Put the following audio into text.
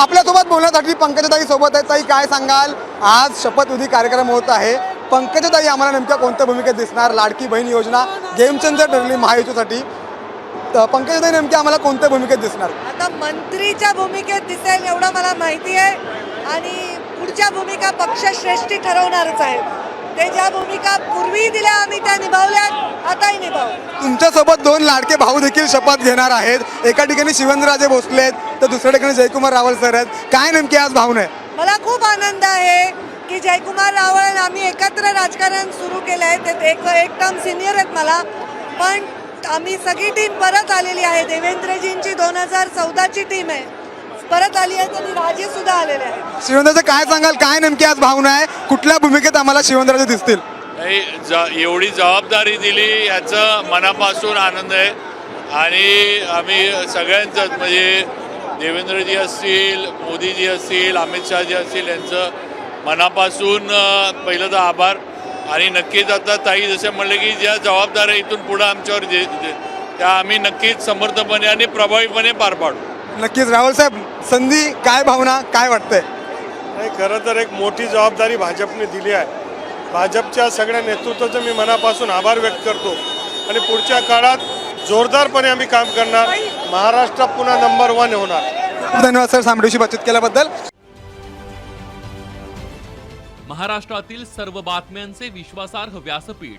आपल्यासोबत बोलण्यासाठी पंकजाताई सोबत आहेत ताई काय सांगाल? आज शपथविधी कार्यक्रम होत आहे. पंकजाताई आम्हाला नेमक्या कोणत्या भूमिकेत दिसणार? लाडकी बहीण योजना गेम चेंजर ठरली महायुतीसाठी. तर पंकजाताई नेमक्या आम्हाला कोणत्या भूमिकेत दिसणार? आता मंत्रीच्या भूमिकेत दिसेल एवढं मला माहिती आहे. आणि पुढच्या भूमिका पक्षश्रेष्ठी ठरवणारच आहे. ते ज्या भूमिका पूर्वी दिल्या आम्ही त्या निभावल्यात आताही निभावू. तुमच्यासोबत दोन लाडके भाऊ देखील शपथ घेणार आहेत. एका ठिकाणी शिवेंद्रराजे भोसले आहेत तर दुसऱ्या ठिकाणी जयकुमार रावल सर आहेत. काय नेमकी आज भावना आहे? मला खूप आनंद आहे की जयकुमार रावळ आणि आम्ही एकत्र राजकारण सुरू केलं आहे. ते एक एक टर्म सिनियर आहेत मला पण आम्ही सगळी टीम परत आलेली आहे. देवेंद्रजींची दोन हजार चौदाची टीम आहे. परत आली आहे त्यांनी राजे सुद्धा आलेले आहेत. शिवेंद्रचं काय सांगाल? काय नेमकी आज भावना आहे? कुठल्या भूमिकेत आम्हाला शिवेंद्रराजे दिसतील? नाही ज एवढी जबाबदारी दिली याचं मनापासून आनंद आहे. आणि आम्ही सगळ्यांचंच म्हणजे देवेंद्रजी असतील मोदीजी असतील अमित शहाजी असतील यांचं मनापासून पहिलं तर आभार. आणि नक्कीच आता ताई जसे म्हणले की ज्या जबाबदाऱ्या इथून पुढं आमच्यावर जे जे- त्या आम्ही नक्कीच समर्थपणे आणि प्रभावीपणे पार पाडू. नक्कीच राहुल साहेब संधी काय भावना काय वाटतंय? नाही खरं तर एक मोठी जबाबदारी भाजपने दिली आहे. भाजपच्या सगळ्या नेतृत्वाचं मी मनापासून आभार व्यक्त करतो. आणि पुढच्या काळात जोरदारपणे आम्ही काम करणार. महाराष्ट्र पुन्हा नंबर वन होणार. धन्यवाद सर. सामडीशी बातचीत केल्याबद्दल. महाराष्ट्रातील सर्व बातम्यांचे विश्वासार्ह व्यासपीठ.